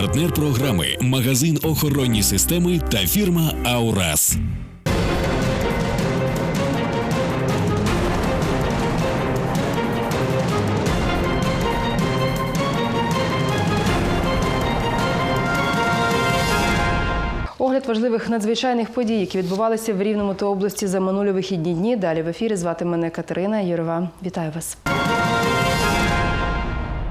Партнер програми магазин охоронні системи та фірма Аурас. Огляд важливих надзвичайних подій, які відбувалися в Рівному та області за минулі вихідні дні. Далі в ефірі звати мене Катерина Єрова. Вітаю вас.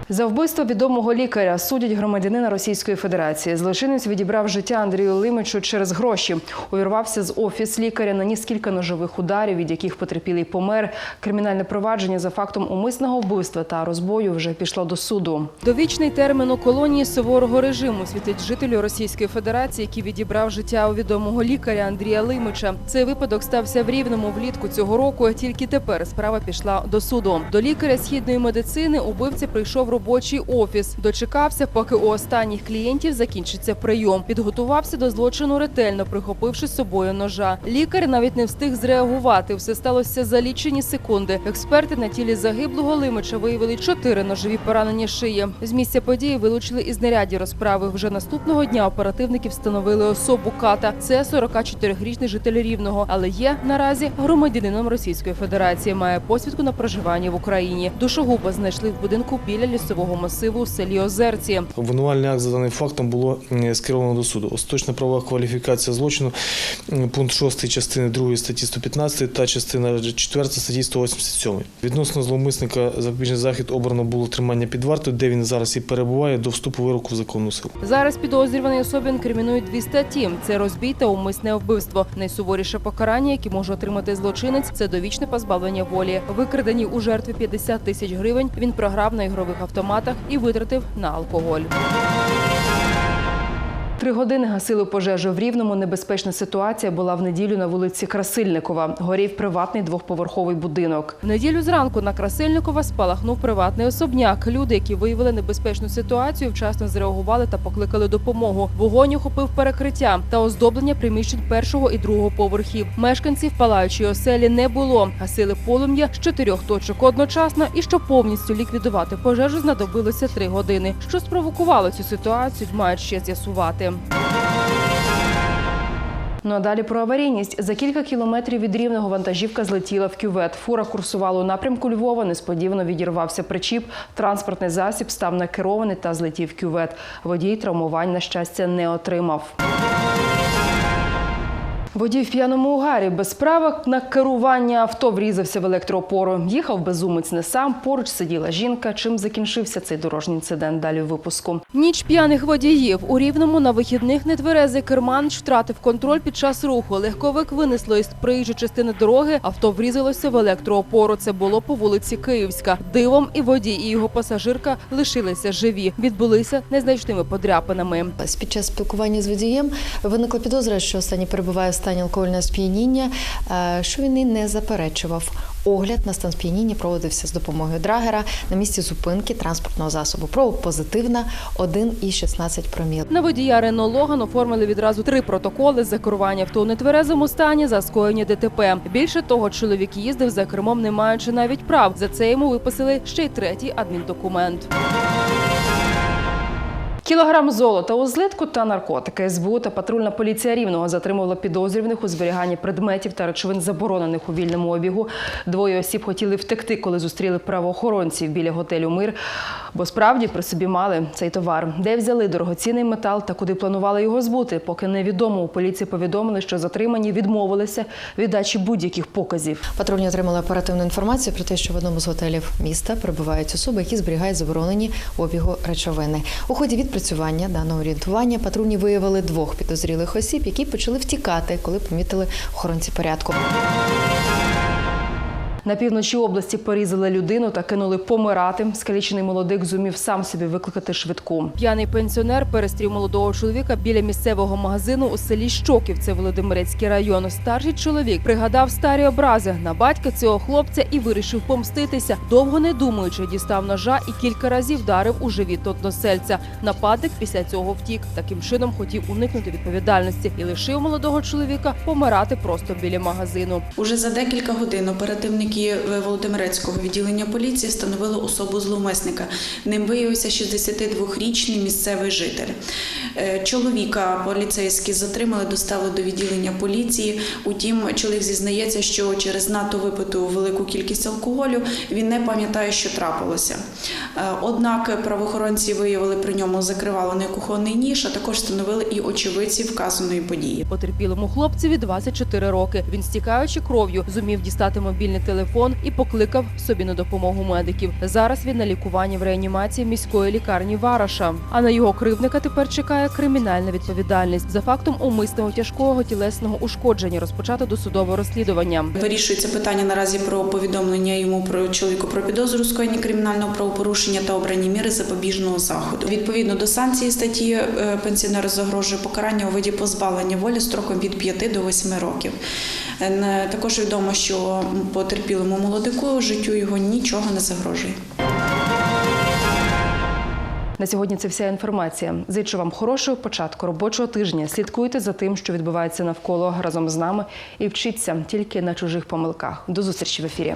За вбивство відомого лікаря судять громадянина Російської Федерації. Злочинець відібрав життя Андрію Лимичу через гроші. Увірвався з офіс лікаря, наніс кілька ножових ударів, від яких потерпілий помер. Кримінальне провадження за фактом умисного вбивства та розбою вже пішло до суду. Довічний термін у колонії суворого режиму світить жителю Російської Федерації, який відібрав життя у відомого лікаря Андрія Лимича. Цей випадок стався в Рівному влітку цього року. Тільки тепер справа пішла до суду. До лікаря східної медицини убивця прийшов робочий офіс. Дочекався, поки у останніх клієнтів закінчиться прийом. Підготувався до злочину ретельно, прихопивши з собою ножа. Лікар навіть не встиг зреагувати. Все сталося за лічені секунди. Експерти на тілі загиблого Лимича виявили чотири ножові поранення шиї. З місця події вилучили і знаряддя розправи. Вже наступного дня оперативники встановили особу ката. Це 44-річний житель Рівного, але є наразі громадянином Російської Федерації. Має посвідку на проживання в Україні. Душогуба знайшли в будинку біля лісового масиву у селі Озерці. Обвинувальний акт за даним фактом було скеровано до суду. Остаточна правова кваліфікація злочину, пункт 6 частини 2 статті 115 та частина 4 статті 187. Відносно зловмисника запобіжний захід обрано було тримання під вартою, де він зараз і перебуває до вступу вироку в законну силу. Зараз підозрюваний особі інкримінують дві статті: це розбій та умисне вбивство. Найсуворіше покарання, яке може отримати злочинець, це довічне позбавлення волі. Викрадені у жертві 50 тисяч гривень. Він програв на ігрових автоматах і витратив на алкоголь. Три години гасили пожежу в Рівному. Небезпечна ситуація була в неділю на вулиці Красильникова. Горів приватний двохповерховий будинок. В неділю зранку на Красильникова спалахнув приватний особняк. Люди, які виявили небезпечну ситуацію, вчасно зреагували та покликали допомогу. Вогонь охопив перекриття та оздоблення приміщень першого і другого поверхів. Мешканців палаючої оселі не було. Гасили полум'я з чотирьох точок одночасно, і щоб повністю ліквідувати пожежу, знадобилося три години. Що спровокувало цю ситуацію, мають ще з'ясувати. Ну а далі про аварійність. За кілька кілометрів від рівного вантажівка злетіла в кювет. Фура курсувала у напрямку Львова. Несподівано відірвався причіп. Транспортний засіб став накерований та злетів кювет. Водій травмувань, на щастя, не отримав. Водій в п'яному угарі без права на керування авто врізався в електроопору. Їхав безумець не сам. Поруч сиділа жінка. Чим закінчився цей дорожній інцидент? Далі в випуску. Ніч п'яних водіїв у рівному на вихідних нетверезий керманич втратив контроль під час руху. Легковик винесло із проїжджої частини дороги. Авто врізалося в електроопору. Це було по вулиці Київська. Дивом і водій, і його пасажирка лишилися живі. Відбулися незначними подряпинами. Під час спілкування з водієм виникла підозра, що останній перебуває в стані алкогольного сп'яніння, е, що він не заперечував. Огляд на стан сп'яніння проводився з допомогою драгера на місці зупинки транспортного засобу. Проба позитивна 1,16 проміл. На водія Рено Логан оформили відразу три протоколи за керування авто у нетверезому стані за скоєння ДТП. Більше того, чоловік їздив за кермом, не маючи навіть прав. За це йому виписали ще й третій адміндокумент. Кілограм золота у злитку та наркотики. СБУ та патрульна поліція Рівного затримувала підозрюваних у зберіганні предметів та речовин, заборонених у вільному обігу. Двоє осіб хотіли втекти, коли зустріли правоохоронців біля готелю Мир, бо справді при собі мали цей товар. Де взяли дорогоцінний метал та куди планували його збути, поки невідомо. У поліції повідомили, що затримані відмовилися від дачі будь-яких показів. Патрульні отримали оперативну інформацію про те, що в одному з готелів міста перебувають особи, які зберігають заборонені обігу речовини. У ході відпрацювання даного орієнтування патрульні виявили двох підозрілих осіб, які почали втікати, коли помітили охоронці порядку. На півночі області порізали людину та кинули помирати. Скалічений молодик зумів сам собі викликати швидку. П'яний пенсіонер перестрів молодого чоловіка біля місцевого магазину у селі Щоків. Це Володимирецький район. Старший чоловік пригадав старі образи на батька цього хлопця і вирішив помститися. Довго не думаючи, дістав ножа і кілька разів вдарив у живіт односельця. Нападник після цього втік. Таким чином хотів уникнути відповідальності і лишив молодого чоловіка помирати просто біля магазину. Уже за декілька годин оперативники співробітники е, Володимирецького відділення поліції встановили особу зловмисника. Ним виявився 62-річний місцевий житель. Е, Чоловіка поліцейські затримали, доставили до відділення поліції. Утім, чоловік зізнається, що через надто випиту велику кількість алкоголю він не пам'ятає, що трапилося. Е, Однак правоохоронці виявили при ньому закривалений кухонний ніж, а також встановили і очевидці вказаної події. Потерпілому хлопцеві 24 роки. Він, стікаючи кров'ю, зумів дістати мобільний телефон і покликав собі на допомогу медиків. Зараз він на лікуванні в реанімації міської лікарні Вараша. А на його кривдника тепер чекає кримінальна відповідальність за фактом умисного тяжкого тілесного ушкодження. Розпочато досудове розслідування. Вирішується питання наразі про повідомлення йому про чоловіку про підозру скоєння кримінального правопорушення та обрані міри запобіжного заходу. Відповідно до санкції статті е, пенсіонеру загрожує покарання у виді позбавлення волі строком від 5 до 8 років. Е, Також відомо, що потерпілому молодику життю його нічого не загрожує. На сьогодні це вся інформація. Зичу вам хорошого початку робочого тижня. Слідкуйте за тим, що відбувається навколо разом з нами, і вчіться тільки на чужих помилках. До зустрічі в ефірі.